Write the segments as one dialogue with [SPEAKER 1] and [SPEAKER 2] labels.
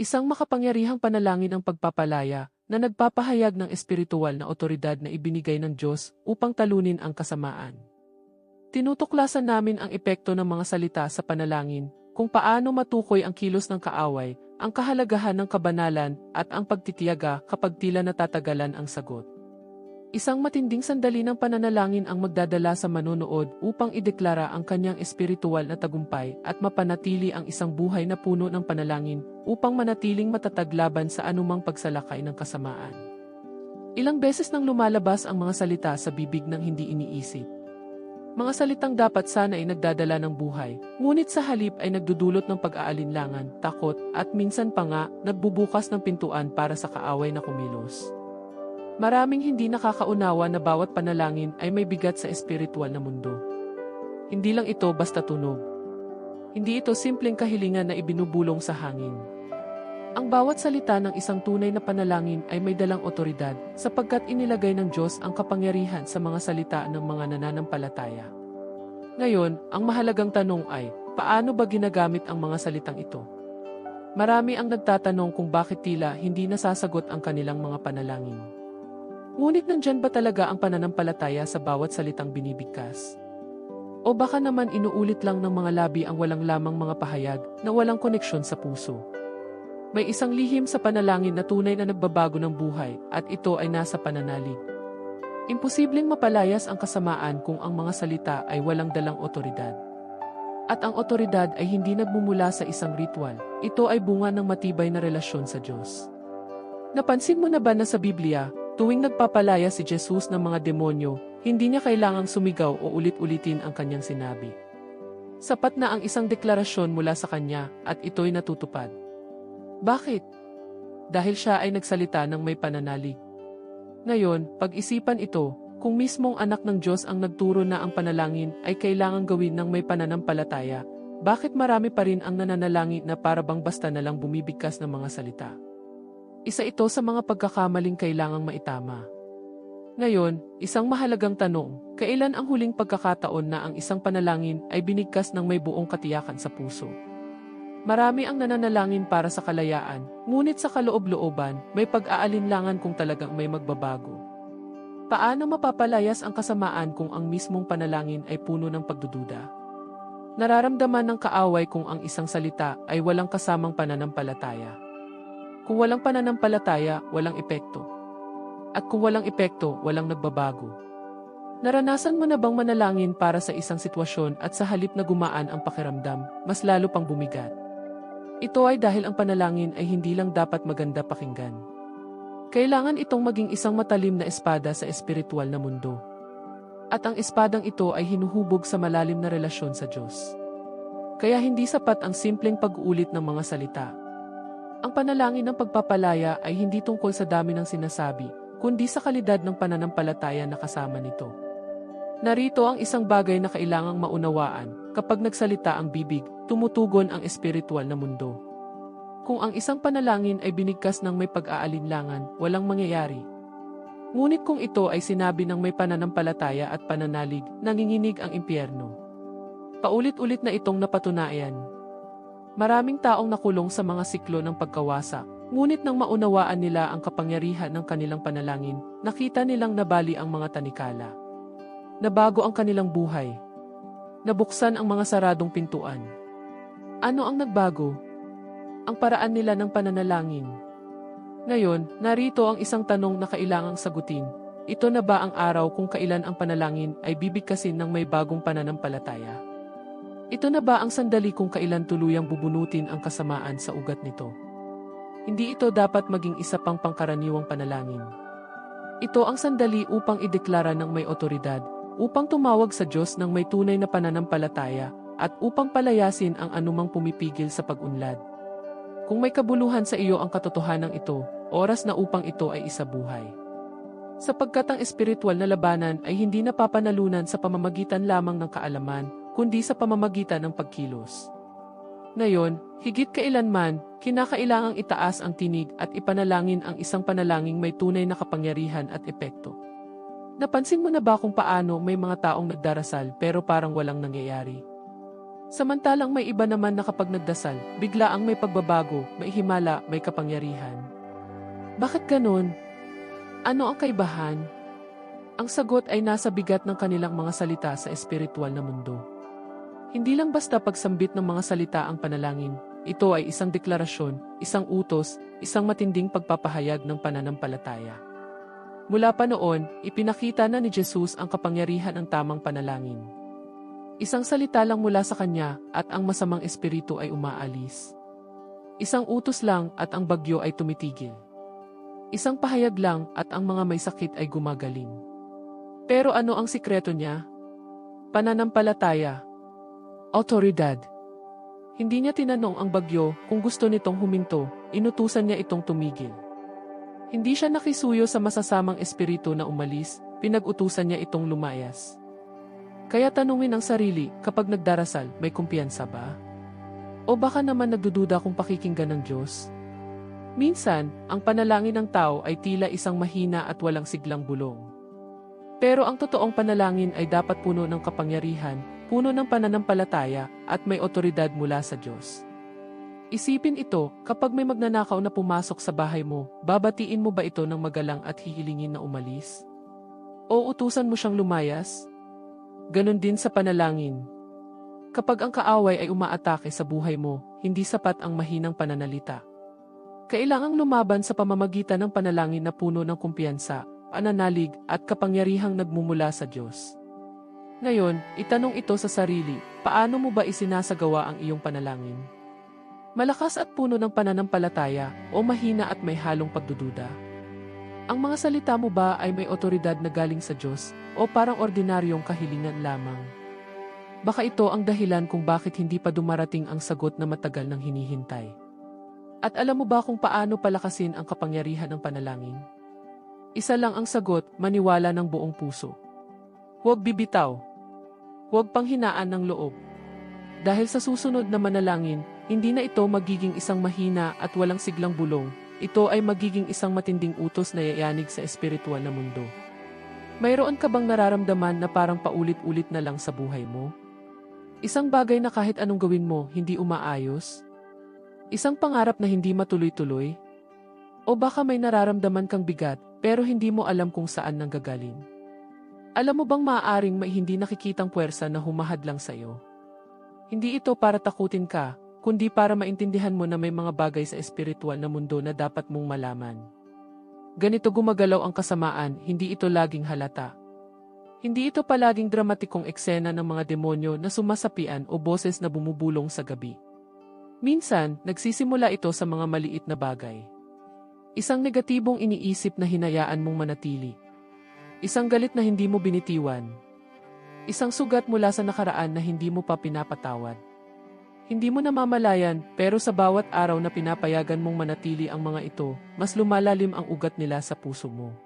[SPEAKER 1] Isang makapangyarihang panalangin ang pagpapalaya na nagpapahayag ng espiritual na otoridad na ibinigay ng Diyos upang talunin ang kasamaan. Tinutuklasan namin ang epekto ng mga salita sa panalangin, kung paano matukoy ang kilos ng kaaway, ang kahalagahan ng kabanalan, at ang pagtitiyaga kapag tila natatagalan ang sagot. Isang matinding sandali ng pananalangin ang magdadala sa manonood upang ideklara ang kanyang espiritual na tagumpay at mapanatili ang isang buhay na puno ng panalangin upang manatiling matatag laban sa anumang pagsalakay ng kasamaan. Ilang beses nang lumalabas ang mga salita sa bibig ng hindi iniisip. Mga salitang dapat sana ay nagdadala ng buhay, ngunit sa halip ay nagdudulot ng pag-aalinlangan, takot, at minsan pa nga, nagbubukas ng pintuan para sa kaaway na kumilos. Maraming hindi nakakaunawa na bawat panalangin ay may bigat sa espiritual na mundo. Hindi lang ito basta tunog. Hindi ito simpleng kahilingan na ibinubulong sa hangin. Ang bawat salita ng isang tunay na panalangin ay may dalang otoridad sapagkat inilagay ng Diyos ang kapangyarihan sa mga salita ng mga nananampalataya. Ngayon, ang mahalagang tanong ay, paano ba ginagamit ang mga salitang ito? Marami ang nagtatanong kung bakit tila hindi nasasagot ang kanilang mga panalangin. Ngunit nandyan ba talaga ang pananampalataya sa bawat salitang binibigkas? O baka naman inuulit lang ng mga labi ang walang lamang mga pahayag na walang koneksyon sa puso? May isang lihim sa panalangin na tunay na nagbabago ng buhay at ito ay nasa pananalig. Imposibleng mapalayas ang kasamaan kung ang mga salita ay walang dalang otoridad. At ang otoridad ay hindi nagmumula sa isang ritual, ito ay bunga ng matibay na relasyon sa Diyos. Napansin mo na ba na sa Biblia, Tuwing nagpapalaya si Jesus ng mga demonyo, hindi niya kailangang sumigaw o ulit-ulitin ang kanyang sinabi. Sapat na ang isang deklarasyon mula sa kanya at ito'y natutupad. Bakit? Dahil siya ay nagsalita ng may pananalig. Ngayon, pag-isipan ito, kung mismong anak ng Diyos ang nagturo na ang panalangin ay kailangang gawin ng may pananampalataya, bakit marami pa rin ang nananalangin na para bang basta na lang bumibigkas ng mga salita? Isa ito sa mga pagkakamaling kailangang maitama. Ngayon, isang mahalagang tanong, kailan ang huling pagkakataon na ang isang panalangin ay binigkas ng may buong katiyakan sa puso? Marami ang nananalangin para sa kalayaan, ngunit sa kaloob-looban, may pag-aalinlangan kung talagang may magbabago. Paano mapapalayas ang kasamaan kung ang mismong panalangin ay puno ng pagdududa? Nararamdaman ng kaaway kung ang isang salita ay walang kasamang pananampalataya. Kung walang pananampalataya, walang epekto. At kung walang epekto, walang nagbabago. Naranasan mo na bang manalangin para sa isang sitwasyon at sa halip na gumaan ang pakiramdam, mas lalo pang bumigat? Ito ay dahil ang panalangin ay hindi lang dapat maganda pakinggan. Kailangan itong maging isang matalim na espada sa espiritual na mundo. At ang espadang ito ay hinuhubog sa malalim na relasyon sa Diyos. Kaya hindi sapat ang simpleng pag-uulit ng mga salita, ang panalangin ng pagpapalaya ay hindi tungkol sa dami ng sinasabi, kundi sa kalidad ng pananampalataya na kasama nito. Narito ang isang bagay na kailangang maunawaan, kapag nagsalita ang bibig, tumutugon ang espiritual na mundo. Kung ang isang panalangin ay binigkas ng may pag-aalinlangan, walang mangyayari. Ngunit kung ito ay sinabi ng may pananampalataya at pananalig, nanginginig ang impyerno. Paulit-ulit na itong napatunayan, Maraming taong nakulong sa mga siklo ng pagkawasa, ngunit nang maunawaan nila ang kapangyarihan ng kanilang panalangin, nakita nilang nabali ang mga tanikala. Nabago ang kanilang buhay. Nabuksan ang mga saradong pintuan. Ano ang nagbago? Ang paraan nila ng pananalangin. Ngayon, narito ang isang tanong na kailangang sagutin. Ito na ba ang araw kung kailan ang panalangin ay bibigkasin ng may bagong pananampalataya? Ito na ba ang sandali kung kailan tuluyang bubunutin ang kasamaan sa ugat nito? Hindi ito dapat maging isa pang pangkaraniwang panalangin. Ito ang sandali upang ideklara ng may otoridad, upang tumawag sa Diyos ng may tunay na pananampalataya, at upang palayasin ang anumang pumipigil sa pag-unlad. Kung may kabuluhan sa iyo ang katotohanan ito, oras na upang ito ay isabuhay. Sapagkat ang espiritual na labanan ay hindi napapanalunan sa pamamagitan lamang ng kaalaman, kundi sa pamamagitan ng pagkilos. Ngayon, higit kailanman, kinakailangang itaas ang tinig at ipanalangin ang isang panalangin may tunay na kapangyarihan at epekto. Napansin mo na ba kung paano may mga taong nagdarasal pero parang walang nangyayari? Samantalang may iba naman na kapag nagdasal, bigla ang may pagbabago, may himala, may kapangyarihan. Bakit ganon? Ano ang kaibahan? Ang sagot ay nasa bigat ng kanilang mga salita sa espiritual na mundo. Hindi lang basta pagsambit ng mga salita ang panalangin, ito ay isang deklarasyon, isang utos, isang matinding pagpapahayag ng pananampalataya. Mula pa noon, ipinakita na ni Jesus ang kapangyarihan ng tamang panalangin. Isang salita lang mula sa kanya at ang masamang espiritu ay umaalis. Isang utos lang at ang bagyo ay tumitigil. Isang pahayag lang at ang mga may sakit ay gumagaling. Pero ano ang sikreto niya? Pananampalataya. Autoridad. Hindi niya tinanong ang bagyo kung gusto nitong huminto, inutusan niya itong tumigil. Hindi siya nakisuyo sa masasamang espiritu na umalis, pinag-utusan niya itong lumayas. Kaya tanungin ang sarili, kapag nagdarasal, may kumpiyansa ba? O baka naman nagdududa kung pakikinggan ng Diyos? Minsan, ang panalangin ng tao ay tila isang mahina at walang siglang bulong. Pero ang totoong panalangin ay dapat puno ng kapangyarihan, puno ng pananampalataya, at may otoridad mula sa Diyos. Isipin ito, kapag may magnanakaw na pumasok sa bahay mo, babatiin mo ba ito ng magalang at hihilingin na umalis? O utusan mo siyang lumayas? Ganon din sa panalangin. Kapag ang kaaway ay umaatake sa buhay mo, hindi sapat ang mahinang pananalita. Kailangang lumaban sa pamamagitan ng panalangin na puno ng kumpiyansa, pananalig at kapangyarihang nagmumula sa Diyos. Ngayon, itanong ito sa sarili, paano mo ba isinasagawa ang iyong panalangin? Malakas at puno ng pananampalataya o mahina at may halong pagdududa? Ang mga salita mo ba ay may otoridad na galing sa Diyos o parang ordinaryong kahilingan lamang? Baka ito ang dahilan kung bakit hindi pa dumarating ang sagot na matagal nang hinihintay. At alam mo ba kung paano palakasin ang kapangyarihan ng panalangin? Isa lang ang sagot, maniwala ng buong puso. Huwag bibitaw. Huwag panghinaan ng loob. Dahil sa susunod na manalangin, hindi na ito magiging isang mahina at walang siglang bulong, ito ay magiging isang matinding utos na yayanig sa espiritual na mundo. Mayroon ka bang nararamdaman na parang paulit-ulit na lang sa buhay mo? Isang bagay na kahit anong gawin mo, hindi umaayos? Isang pangarap na hindi matuloy-tuloy? O baka may nararamdaman kang bigat, pero hindi mo alam kung saan nanggagaling? Alam mo bang maaaring may hindi nakikitang puwersa na humahad lang sa'yo? Hindi ito para takutin ka, kundi para maintindihan mo na may mga bagay sa espiritual na mundo na dapat mong malaman. Ganito gumagalaw ang kasamaan, hindi ito laging halata. Hindi ito palaging dramatikong eksena ng mga demonyo na sumasapian o boses na bumubulong sa gabi. Minsan, nagsisimula ito sa mga maliit na bagay. Isang negatibong iniisip na hinayaan mong manatili. Isang galit na hindi mo binitiwan. Isang sugat mula sa nakaraan na hindi mo pa pinapatawad. Hindi mo namamalayan, pero sa bawat araw na pinapayagan mong manatili ang mga ito, mas lumalalim ang ugat nila sa puso mo.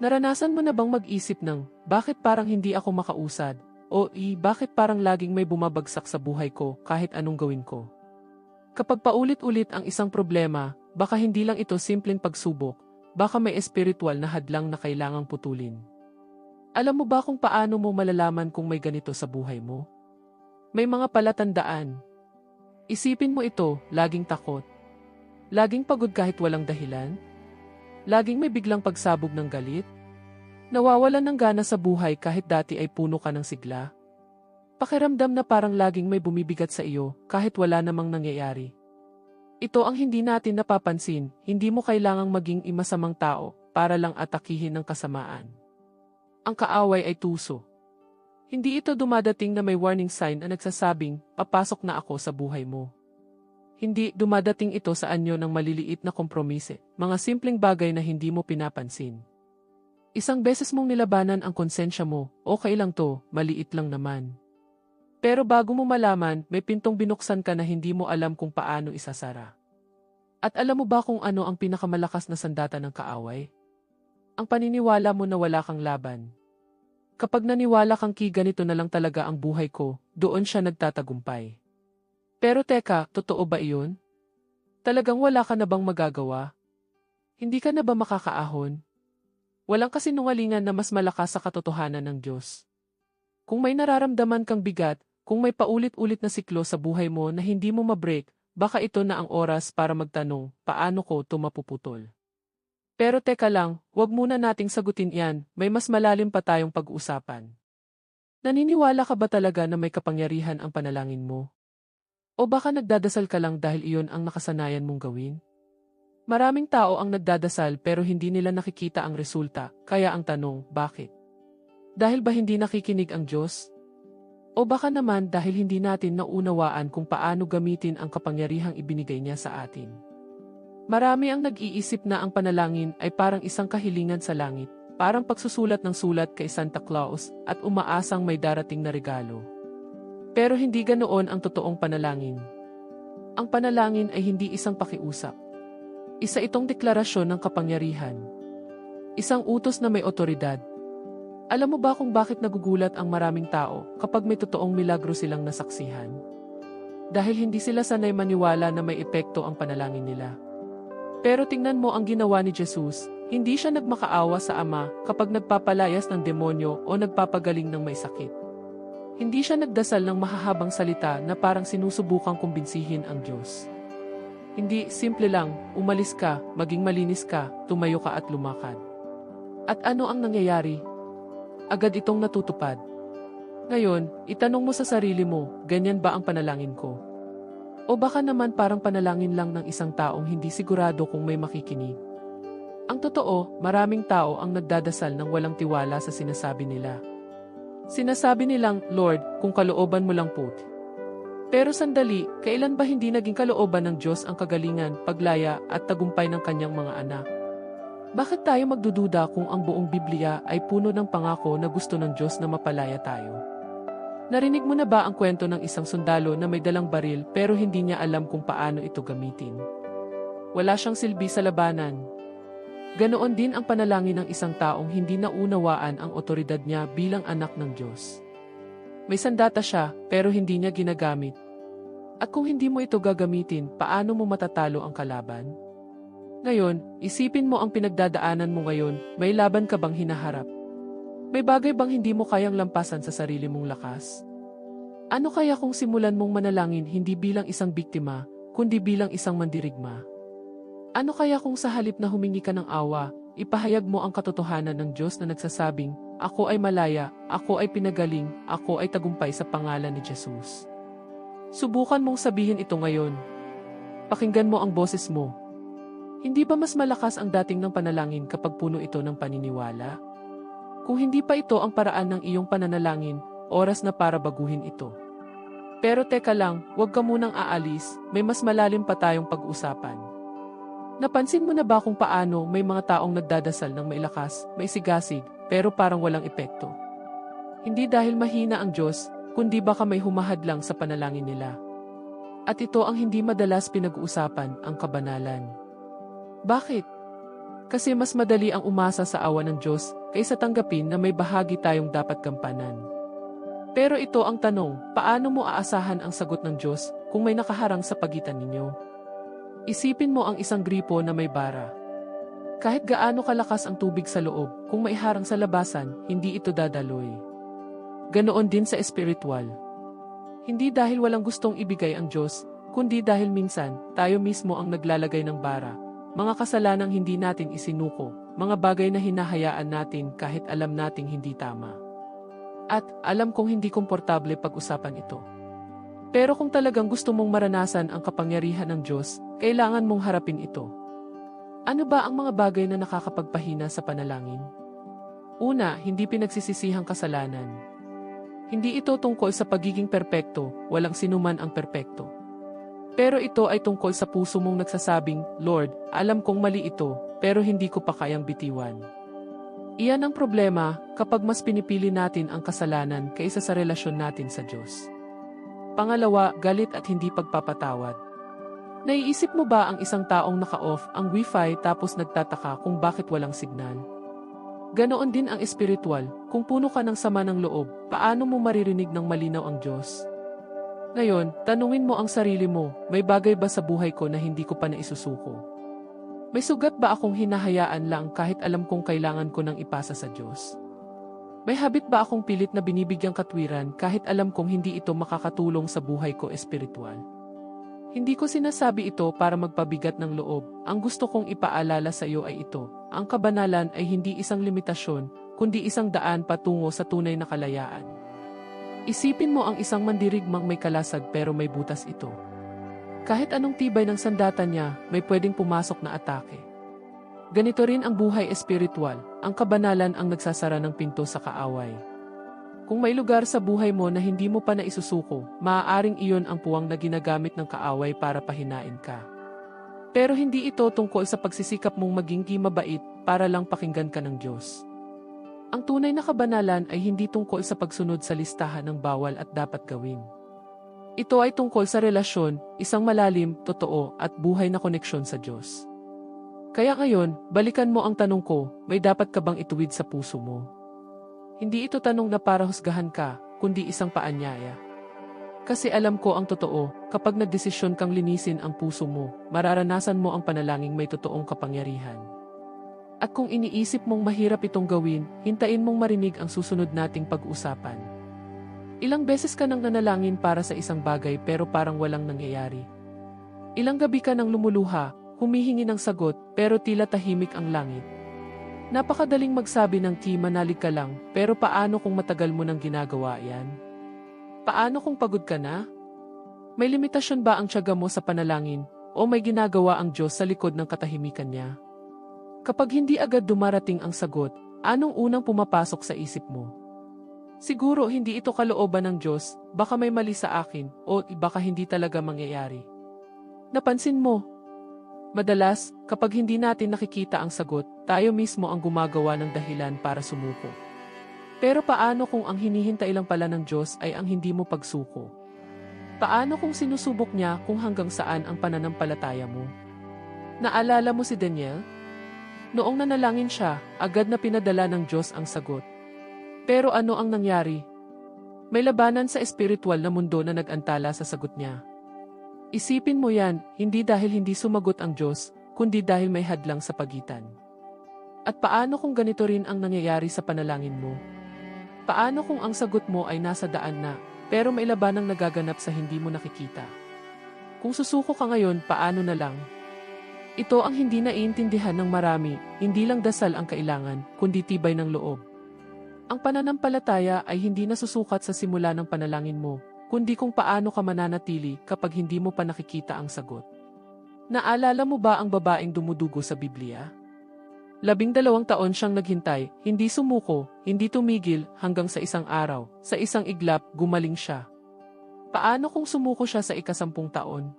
[SPEAKER 1] Naranasan mo na bang mag-isip ng, bakit parang hindi ako makausad? O i, bakit parang laging may bumabagsak sa buhay ko kahit anong gawin ko? Kapag paulit-ulit ang isang problema, baka hindi lang ito simpleng pagsubok, baka may espiritual na hadlang na kailangang putulin. Alam mo ba kung paano mo malalaman kung may ganito sa buhay mo? May mga palatandaan. Isipin mo ito, laging takot. Laging pagod kahit walang dahilan. Laging may biglang pagsabog ng galit? Nawawalan ng gana sa buhay kahit dati ay puno ka ng sigla? Pakiramdam na parang laging may bumibigat sa iyo kahit wala namang nangyayari. Ito ang hindi natin napapansin, hindi mo kailangang maging imasamang tao para lang atakihin ng kasamaan. Ang kaaway ay tuso. Hindi ito dumadating na may warning sign na nagsasabing, papasok na ako sa buhay mo. Hindi dumadating ito sa anyo ng maliliit na kompromise, mga simpleng bagay na hindi mo pinapansin. Isang beses mong nilabanan ang konsensya mo, okay lang to, maliit lang naman. Pero bago mo malaman, may pintong binuksan ka na hindi mo alam kung paano isasara. At alam mo ba kung ano ang pinakamalakas na sandata ng kaaway? Ang paniniwala mo na wala kang laban. Kapag naniwala kang ki ganito na lang talaga ang buhay ko, doon siya nagtatagumpay. Pero teka, totoo ba iyon? Talagang wala ka na bang magagawa? Hindi ka na ba makakaahon? Walang kasinungalingan na mas malakas sa katotohanan ng Diyos. Kung may nararamdaman kang bigat, kung may paulit-ulit na siklo sa buhay mo na hindi mo mabreak, baka ito na ang oras para magtanong, paano ko ito mapuputol? Pero teka lang, wag muna nating sagutin yan, may mas malalim pa tayong pag-uusapan. Naniniwala ka ba talaga na may kapangyarihan ang panalangin mo? O baka nagdadasal ka lang dahil iyon ang nakasanayan mong gawin? Maraming tao ang nagdadasal pero hindi nila nakikita ang resulta, kaya ang tanong, bakit? Dahil ba hindi nakikinig ang Diyos? O baka naman dahil hindi natin naunawaan kung paano gamitin ang kapangyarihang ibinigay niya sa atin. Marami ang nag-iisip na ang panalangin ay parang isang kahilingan sa langit, parang pagsusulat ng sulat kay Santa Claus at umaasang may darating na regalo. Pero hindi ganoon ang totoong panalangin. Ang panalangin ay hindi isang pakiusap. Isa itong deklarasyon ng kapangyarihan. Isang utos na may otoridad. Alam mo ba kung bakit nagugulat ang maraming tao kapag may totoong milagro silang nasaksihan? Dahil hindi sila sanay maniwala na may epekto ang panalangin nila. Pero tingnan mo ang ginawa ni Jesus, hindi siya nagmakaawa sa Ama kapag nagpapalayas ng demonyo o nagpapagaling ng may sakit. Hindi siya nagdasal ng mahahabang salita na parang sinusubukang kumbinsihin ang Diyos. Hindi, simple lang, umalis ka, maging malinis ka, tumayo ka at lumakad. At ano ang nangyayari? Agad itong natutupad. Ngayon, itanong mo sa sarili mo, ganyan ba ang panalangin ko? O baka naman parang panalangin lang ng isang taong hindi sigurado kung may makikinig. Ang totoo, maraming tao ang nagdadasal ng walang tiwala sa sinasabi nila. Sinasabi nilang, Lord, kung kalooban mo lang po. Pero sandali, kailan ba hindi naging kalooban ng Diyos ang kagalingan, paglaya at tagumpay ng kanyang mga anak? Bakit tayo magdududa kung ang buong Biblia ay puno ng pangako na gusto ng Diyos na mapalaya tayo? Narinig mo na ba ang kwento ng isang sundalo na may dalang baril pero hindi niya alam kung paano ito gamitin? Wala siyang silbi sa labanan. Ganoon din ang panalangin ng isang taong hindi naunawaan ang otoridad niya bilang anak ng Diyos. May sandata siya pero hindi niya ginagamit. At kung hindi mo ito gagamitin, paano mo matatalo ang kalaban? Ngayon, isipin mo ang pinagdadaanan mo ngayon, may laban ka bang hinaharap? May bagay bang hindi mo kayang lampasan sa sarili mong lakas? Ano kaya kung simulan mong manalangin hindi bilang isang biktima, kundi bilang isang mandirigma? Ano kaya kung sa halip na humingi ka ng awa, ipahayag mo ang katotohanan ng Diyos na nagsasabing, Ako ay malaya, ako ay pinagaling, ako ay tagumpay sa pangalan ni Jesus. Subukan mong sabihin ito ngayon. Pakinggan mo ang boses mo. Hindi ba mas malakas ang dating ng panalangin kapag puno ito ng paniniwala? Kung hindi pa ito ang paraan ng iyong pananalangin, oras na para baguhin ito. Pero teka lang, huwag ka munang aalis, may mas malalim pa tayong pag-usapan. Napansin mo na ba kung paano may mga taong nagdadasal ng may lakas, may sigasig, pero parang walang epekto? Hindi dahil mahina ang Diyos, kundi baka may humahad lang sa panalangin nila. At ito ang hindi madalas pinag-uusapan, ang kabanalan. Bakit? Kasi mas madali ang umasa sa awa ng Diyos kaysa tanggapin na may bahagi tayong dapat gampanan. Pero ito ang tanong, paano mo aasahan ang sagot ng Diyos kung may nakaharang sa pagitan ninyo? Isipin mo ang isang gripo na may bara. Kahit gaano kalakas ang tubig sa loob, kung may harang sa labasan, hindi ito dadaloy. Ganoon din sa espiritual. Hindi dahil walang gustong ibigay ang Diyos, kundi dahil minsan, tayo mismo ang naglalagay ng bara, mga kasalanang hindi natin isinuko, mga bagay na hinahayaan natin kahit alam nating hindi tama. At alam kong hindi komportable pag-usapan ito. Pero kung talagang gusto mong maranasan ang kapangyarihan ng Diyos, kailangan mong harapin ito. Ano ba ang mga bagay na nakakapagpahina sa panalangin? Una, hindi pinagsisisihang kasalanan. Hindi ito tungkol sa pagiging perpekto, walang sinuman ang perpekto. Pero ito ay tungkol sa puso mong nagsasabing, Lord, alam kong mali ito, pero hindi ko pa kayang bitiwan. Iyan ang problema kapag mas pinipili natin ang kasalanan kaysa sa relasyon natin sa Diyos. Pangalawa, galit at hindi pagpapatawad. Naiisip mo ba ang isang taong naka-off ang wifi tapos nagtataka kung bakit walang signal? Ganoon din ang espiritual, kung puno ka ng sama ng loob, paano mo maririnig ng malinaw ang Diyos? Ngayon, tanungin mo ang sarili mo, may bagay ba sa buhay ko na hindi ko pa naisusuko? May sugat ba akong hinahayaan lang kahit alam kong kailangan ko nang ipasa sa Diyos? May habit ba akong pilit na binibigyang katwiran kahit alam kong hindi ito makakatulong sa buhay ko espiritual? Hindi ko sinasabi ito para magpabigat ng loob. Ang gusto kong ipaalala sa iyo ay ito. Ang kabanalan ay hindi isang limitasyon, kundi isang daan patungo sa tunay na kalayaan. Isipin mo ang isang mandirigmang may kalasag pero may butas ito. Kahit anong tibay ng sandata niya, may pwedeng pumasok na atake. Ganito rin ang buhay espiritual, ang kabanalan ang nagsasara ng pinto sa kaaway. Kung may lugar sa buhay mo na hindi mo pa naisusuko, maaaring iyon ang puwang na ginagamit ng kaaway para pahinain ka. Pero hindi ito tungkol sa pagsisikap mong maging mabait para lang pakinggan ka ng Diyos. Ang tunay na kabanalan ay hindi tungkol sa pagsunod sa listahan ng bawal at dapat gawin. Ito ay tungkol sa relasyon, isang malalim, totoo, at buhay na koneksyon sa Diyos. Kaya ngayon, balikan mo ang tanong ko, may dapat ka bang ituwid sa puso mo? Hindi ito tanong na para husgahan ka, kundi isang paanyaya. Kasi alam ko ang totoo, kapag nagdesisyon kang linisin ang puso mo, mararanasan mo ang panalangin may totoong kapangyarihan. At kung iniisip mong mahirap itong gawin, hintayin mong marinig ang susunod nating pag-uusapan. Ilang beses ka nang nanalangin para sa isang bagay pero parang walang nangyayari. Ilang gabi ka nang lumuluha, humihingi ng sagot, pero tila tahimik ang langit. Napakadaling magsabi ng ti manalig ka lang, pero paano kung matagal mo nang ginagawa yan? Paano kung pagod ka na? May limitasyon ba ang tiyaga mo sa panalangin, o may ginagawa ang Diyos sa likod ng katahimikan niya? Kapag hindi agad dumarating ang sagot, anong unang pumapasok sa isip mo? Siguro hindi ito kalooban ng Diyos, baka may mali sa akin, o baka hindi talaga mangyayari. Napansin mo, Madalas, kapag hindi natin nakikita ang sagot, tayo mismo ang gumagawa ng dahilan para sumuko. Pero paano kung ang hinihintay lang pala ng Diyos ay ang hindi mo pagsuko? Paano kung sinusubok niya kung hanggang saan ang pananampalataya mo? Naalala mo si Daniel? Noong nanalangin siya, agad na pinadala ng Diyos ang sagot. Pero ano ang nangyari? May labanan sa espiritual na mundo na nag-antala sa sagot niya. Isipin mo yan, hindi dahil hindi sumagot ang Diyos, kundi dahil may hadlang sa pagitan. At paano kung ganito rin ang nangyayari sa panalangin mo? Paano kung ang sagot mo ay nasa daan na, pero may labanang nagaganap sa hindi mo nakikita? Kung susuko ka ngayon, paano na lang? Ito ang hindi naiintindihan ng marami, hindi lang dasal ang kailangan, kundi tibay ng loob. Ang pananampalataya ay hindi nasusukat sa simula ng panalangin mo, kundi kung paano ka mananatili kapag hindi mo pa nakikita ang sagot. Naalala mo ba ang babaeng dumudugo sa Biblia? Labing dalawang taon siyang naghintay, hindi sumuko, hindi tumigil hanggang sa isang araw, sa isang iglap, gumaling siya. Paano kung sumuko siya sa ikasampung taon?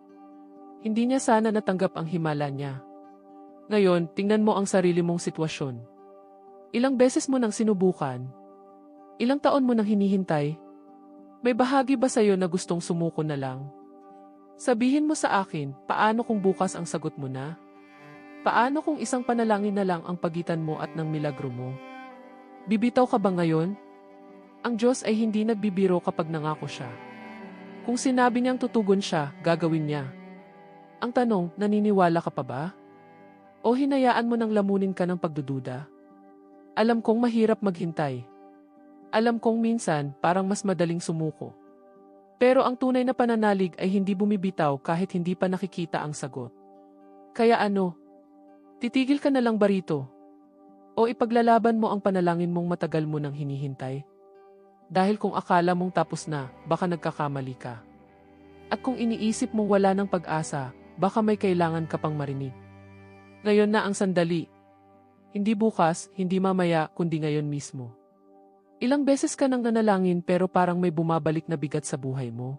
[SPEAKER 1] Hindi niya sana natanggap ang himala niya. Ngayon, tingnan mo ang sarili mong sitwasyon. Ilang beses mo nang sinubukan? Ilang taon mo nang hinihintay, may bahagi ba sa'yo na gustong sumuko na lang? Sabihin mo sa akin, paano kung bukas ang sagot mo na? Paano kung isang panalangin na lang ang pagitan mo at ng milagro mo? Bibitaw ka ba ngayon? Ang Diyos ay hindi nagbibiro kapag nangako siya. Kung sinabi niyang tutugon siya, gagawin niya. Ang tanong, naniniwala ka pa ba? O hinayaan mo nang lamunin ka ng pagdududa? Alam kong mahirap maghintay, alam kong minsan, parang mas madaling sumuko. Pero ang tunay na pananalig ay hindi bumibitaw kahit hindi pa nakikita ang sagot. Kaya ano? Titigil ka na lang ba rito? O ipaglalaban mo ang panalangin mong matagal mo nang hinihintay? Dahil kung akala mong tapos na, baka nagkakamali ka. At kung iniisip mong wala ng pag-asa, baka may kailangan ka pang marinig. Ngayon na ang sandali. Hindi bukas, hindi mamaya, kundi ngayon mismo. Ilang beses ka nang nanalangin pero parang may bumabalik na bigat sa buhay mo.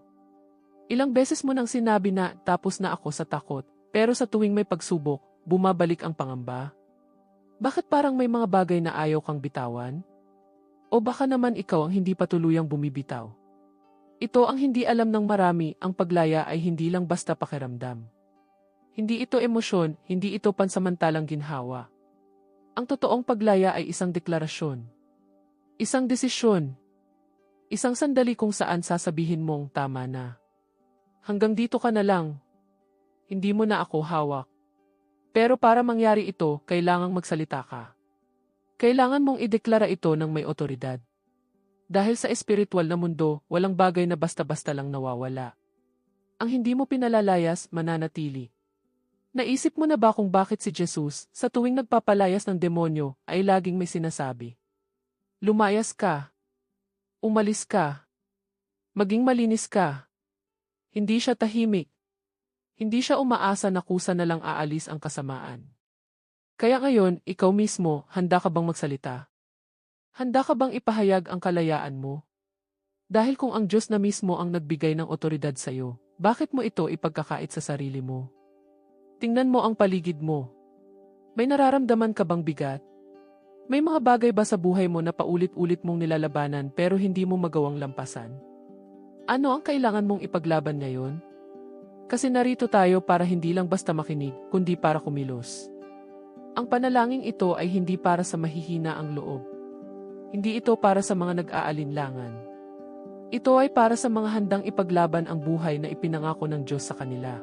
[SPEAKER 1] Ilang beses mo nang sinabi na tapos na ako sa takot, pero sa tuwing may pagsubok, bumabalik ang pangamba. Bakit parang may mga bagay na ayaw kang bitawan? O baka naman ikaw ang hindi patuluyang bumibitaw? Ito ang hindi alam ng marami, ang paglaya ay hindi lang basta pakiramdam. Hindi ito emosyon, hindi ito pansamantalang ginhawa. Ang totoong paglaya ay isang deklarasyon. Isang desisyon. Isang sandali kung saan sasabihin mong tama na. Hanggang dito ka na lang. Hindi mo na ako hawak. Pero para mangyari ito, kailangang magsalita ka. Kailangan mong ideklara ito ng may otoridad. Dahil sa espiritual na mundo, walang bagay na basta-basta lang nawawala. Ang hindi mo pinalalayas, mananatili. Naisip mo na ba kung bakit si Jesus, sa tuwing nagpapalayas ng demonyo, ay laging may sinasabi? Lumayas ka. Umalis ka. Maging malinis ka. Hindi siya tahimik. Hindi siya umaasa na kusa na lang aalis ang kasamaan. Kaya ngayon, ikaw mismo, handa ka bang magsalita? Handa ka bang ipahayag ang kalayaan mo? Dahil kung ang Diyos na mismo ang nagbigay ng otoridad sa iyo, bakit mo ito ipagkakait sa sarili mo? Tingnan mo ang paligid mo. May nararamdaman ka bang bigat? May mga bagay ba sa buhay mo na paulit-ulit mong nilalabanan pero hindi mo magawang lampasan? Ano ang kailangan mong ipaglaban ngayon? Kasi narito tayo para hindi lang basta makinig, kundi para kumilos. Ang panalangin ito ay hindi para sa mahihina ang loob hindi ito para sa mga nag-aalinlangan. Ito ay para sa mga handang ipaglaban ang buhay na ipinangako ng Diyos sa kanila.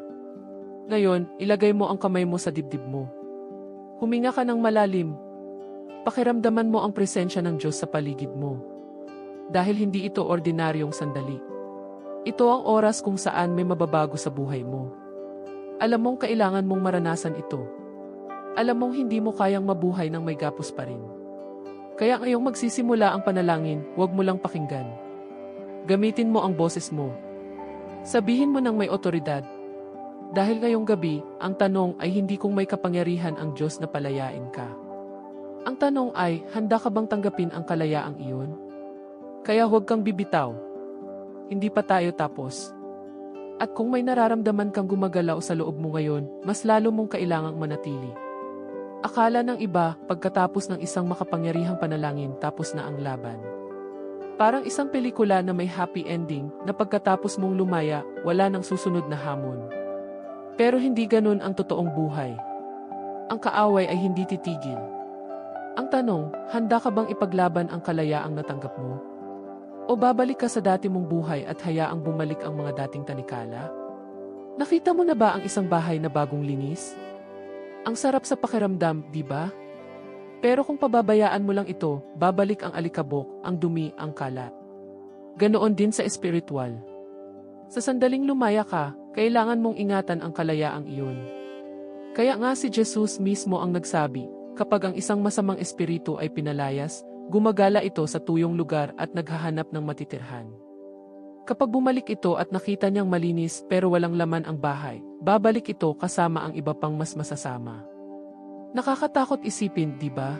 [SPEAKER 1] Ngayon, ilagay mo ang kamay mo sa dibdib mo. Huminga ka ng malalim. Pakiramdaman mo ang presensya ng Diyos sa paligid mo. Dahil hindi ito ordinaryong sandali. Ito ang oras kung saan may mababago sa buhay mo. Alam mong kailangan mong maranasan ito. Alam mong hindi mo kayang mabuhay ng may gapos pa rin. Kaya ngayong magsisimula ang panalangin, huwag mo lang pakinggan. Gamitin mo ang boses mo. Sabihin mo ng may otoridad. Dahil ngayong gabi, ang tanong ay hindi kung may kapangyarihan ang Diyos na palayain ka. Ang tanong ay, handa ka bang tanggapin ang kalayaang iyon? Kaya huwag kang bibitaw. Hindi pa tayo tapos. At kung may nararamdaman kang gumagalaw sa loob mo ngayon, mas lalo mong kailangang manatili. Akala ng iba, pagkatapos ng isang makapangyarihang panalangin tapos na ang laban. Parang isang pelikula na may happy ending na pagkatapos mong lumaya, wala nang susunod na hamon. Pero hindi ganun ang totoong buhay. Ang kaaway ay hindi titigil. Ang tanong, handa ka bang ipaglaban ang kalayaang natanggap mo? O babalik ka sa dati mong buhay at hayaang bumalik ang mga dating tanikala? Nakita mo na ba ang isang bahay na bagong linis? Ang sarap sa pakiramdam, di ba? Pero kung pababayaan mo lang ito, babalik ang alikabok, ang dumi, ang kalat. Ganoon din sa espiritual. Sa sandaling lumaya ka, kailangan mong ingatan ang kalayaang iyon. Kaya nga si Jesus mismo ang nagsabi, kapag ang isang masamang espiritu ay pinalayas, gumagala ito sa tuyong lugar at naghahanap ng matitirhan. Kapag bumalik ito at nakita niyang malinis pero walang laman ang bahay, babalik ito kasama ang iba pang mas masasama. Nakakatakot isipin, di ba?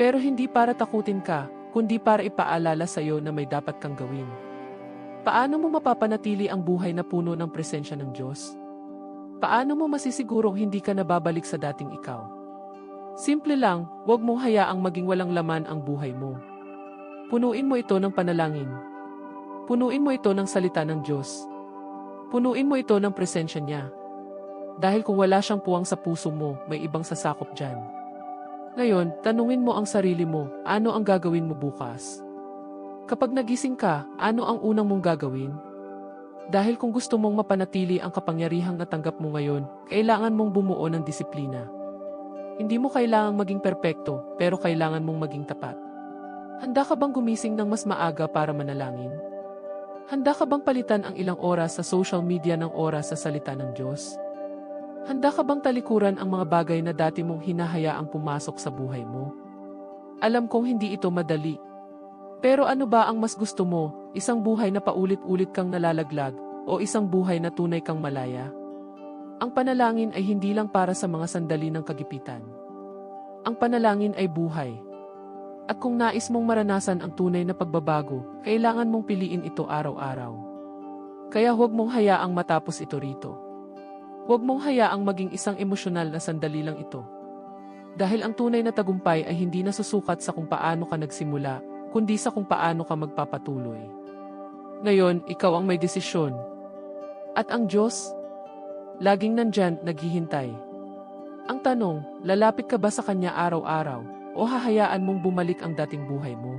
[SPEAKER 1] Pero hindi para takutin ka, kundi para ipaalala sa iyo na may dapat kang gawin. Paano mo mapapanatili ang buhay na puno ng presensya ng Diyos? Paano mo masisigurong hindi ka nababalik sa dating ikaw? Simple lang, huwag mong hayaang maging walang laman ang buhay mo. Punuin mo ito ng panalangin, Punuin mo ito ng salita ng Diyos. Punuin mo ito ng presensya niya. Dahil kung wala siyang puwang sa puso mo, may ibang sasakop dyan. Ngayon, tanungin mo ang sarili mo, ano ang gagawin mo bukas? Kapag nagising ka, ano ang unang mong gagawin? Dahil kung gusto mong mapanatili ang kapangyarihang natanggap mo ngayon, kailangan mong bumuo ng disiplina. Hindi mo kailangang maging perpekto, pero kailangan mong maging tapat. Handa ka bang gumising ng mas maaga para manalangin? Handa ka bang palitan ang ilang oras sa social media ng oras sa salita ng Diyos? Handa ka bang talikuran ang mga bagay na dati mong hinahayaang pumasok sa buhay mo? Alam kong hindi ito madali. Pero ano ba ang mas gusto mo, isang buhay na paulit-ulit kang nalalaglag o isang buhay na tunay kang malaya? Ang panalangin ay hindi lang para sa mga sandali ng kagipitan. Ang panalangin ay buhay. At kung nais mong maranasan ang tunay na pagbabago, kailangan mong piliin ito araw-araw. Kaya huwag mong hayaang matapos ito rito. Huwag mong hayaang maging isang emosyonal na sandali lang ito. Dahil ang tunay na tagumpay ay hindi nasusukat sa kung paano ka nagsimula, kundi sa kung paano ka magpapatuloy. Ngayon, ikaw ang may desisyon. At ang Diyos, laging nandyan, naghihintay. Ang tanong, lalapit ka ba sa Kanya araw-araw? o hahayaan mong bumalik ang dating buhay mo.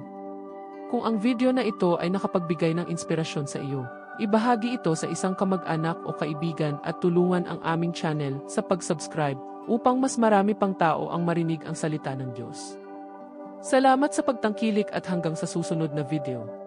[SPEAKER 1] Kung ang video na ito ay nakapagbigay ng inspirasyon sa iyo, ibahagi ito sa isang kamag-anak o kaibigan at tulungan ang aming channel sa pag-subscribe upang mas marami pang tao ang marinig ang salita ng Diyos. Salamat sa pagtangkilik at hanggang sa susunod na video.